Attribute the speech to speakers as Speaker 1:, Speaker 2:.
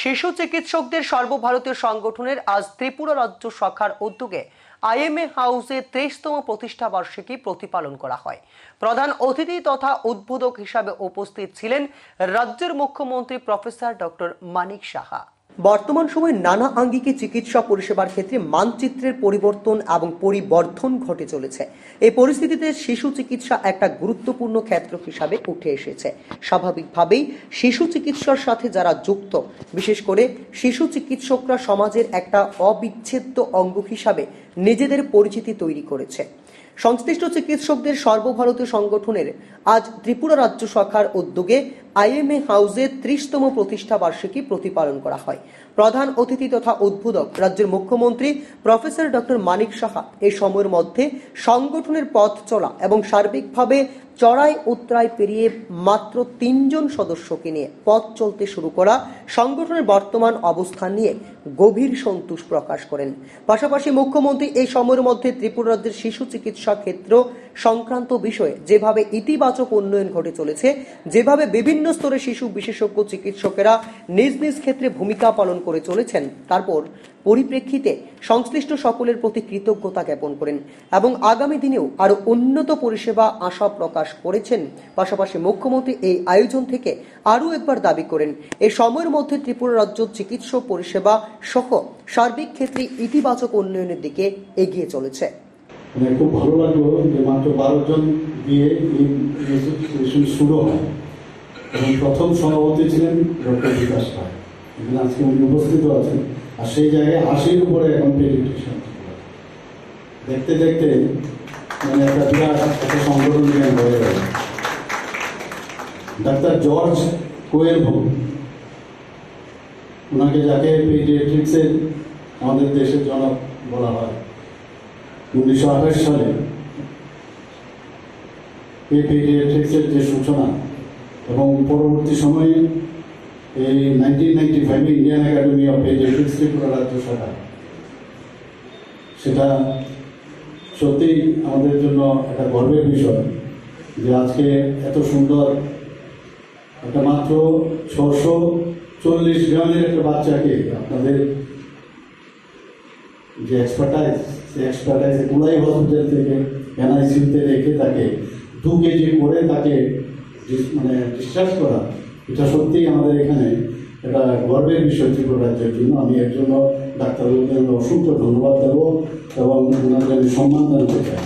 Speaker 1: শিশু চিকিৎসকদের সর্বভারতীয় সংগঠনের আজ ত্রিপুরা রাজ্য শাখার উদ্যোগে আইএমএ হাউসে তেইশতম প্রতিষ্ঠা বার্ষিকী প্রতিপালন করা হয়। প্রধান অতিথি তথা উদ্বোধক হিসাবে উপস্থিত ছিলেন রাজ্যের মুখ্যমন্ত্রী প্রফেসর ডক্টর মানিক সাহা। বর্তমান সময়ে নানা আঙ্গিকে চিকিৎসা পরিষেবার ক্ষেত্রে মানচিত্রের পরিবর্তন এবং পরিবর্ধন ঘটে চলেছে। এই পরিস্থিতিতে শিশু চিকিৎসা একটা গুরুত্বপূর্ণ ক্ষেত্র হিসাবে উঠে এসেছে। স্বাভাবিকভাবেই শিশু চিকিৎসার সাথে যারা যুক্ত, বিশেষ করে শিশু চিকিৎসকরা সমাজের একটা অবিচ্ছেদ্য অঙ্গ হিসাবে নিজেদের পরিচিতি তৈরি করেছে। সংশ্লিষ্ট চিকিৎসকদের সর্বভারতীয় সংগঠনের আজ ত্রিপুরা রাজ্য শাখার উদ্যোগে আইএমএ হাউসে ত্রিশতম প্রতিষ্ঠা বার্ষিকী প্রতিপালন করা হয়। প্রধান অতিথি তথা উদ্বোধক রাজ্যের মুখ্যমন্ত্রী প্রফেসর ডক্টর মানিক সাহা এই সময়ের মধ্যে সংগঠনের পথ চলা এবং সার্বিকভাবে চড়াই উত্তরায় পেরিয়ে মাত্র তিনজন সদস্যকে নিয়ে পথ চলতে শুরু করা সংগঠনের বর্তমান অবস্থান নিয়ে গভীর সন্তোষ প্রকাশ করেন। পাশাপাশি মুখ্যমন্ত্রী এই সময়ের মধ্যে ত্রিপুরা রাজ্যের শিশু চিকিৎসা ক্ষেত্র সংক্রান্ত বিষয়ে যেভাবে ইতিবাচক উন্নয়ন ঘটে চলেছে, যেভাবে বিভিন্ন স্তরে শিশু বিশেষজ্ঞ চিকিৎসকেরা নিজ নিজ ক্ষেত্রে ভূমিকা পালন করে চলেছেন। তারপর পরিপ্রেক্ষিতে সংশ্লিষ্ট সকলের প্রতি কৃতজ্ঞতা জ্ঞাপন করেন এবং আগামী দিনেও আরও উন্নত পরিষেবা আশা প্রকাশ করেছেন। পাশাপাশি মুখ্যমন্ত্রী এই আয়োজন থেকে আরও একবার দাবি করেন এই সময়ের মধ্যে ত্রিপুরা রাজ্য চিকিৎসক পরিষেবা সহ সার্বিক ক্ষেত্রে ইতিবাচক উন্নয়নের দিকে এগিয়ে চলেছে।
Speaker 2: মানে খুব ভালো লাগল যে মাত্র বারো জন দিয়ে শুরু হয়। এবং প্রথম সভাপতি ছিলেন ডক্টর বিকাশ রায়। আজকে উনি উপস্থিত আছেন। আর সেই জায়গায় আশির উপরে এখন পেডিটেশন দেখতে দেখতে মানে একটা বিরাট একটা সংগঠন হয়ে গেল ডাক্তার জর্জ কোয়েল ভোগ ওনাকে যাকে পেডিয়াট্রিক্সের আমাদের দেশের জনক বলা হয়, উনিশশো আঠাশ সালে এই পেডিয়াট্রিক্সের যে সূচনা এবং পরবর্তী সময়ে এই নাইনটিন নাইনটি ফাইভে ইন্ডিয়ান একাডেমি অফ ত্রিপুরা রাজ্য শাখা সেটা সত্যিই আমাদের জন্য একটা গর্বের বিষয় যে আজকে এত সুন্দর একটা মাত্র ছশো চল্লিশ গ্রামের একটা বাচ্চাকে আপনাদের যে এক্সপার্টাইজ সেই এক্সপার্টাইজ কুলাই হসপিটাল থেকে এনআইসিউতে রেখে তাকে দু কেজি করে তাকে মানে ডিসচার্জ করা, এটা সত্যিই আমাদের এখানে এটা গর্বের বিষয় ত্রিপুরা রাজ্যের জন্য। আমি এর জন্য ডাক্তারবাবুদের অসংখ্য ধন্যবাদ দেবো এবং ওনাদের সম্মান জানাতে চাই।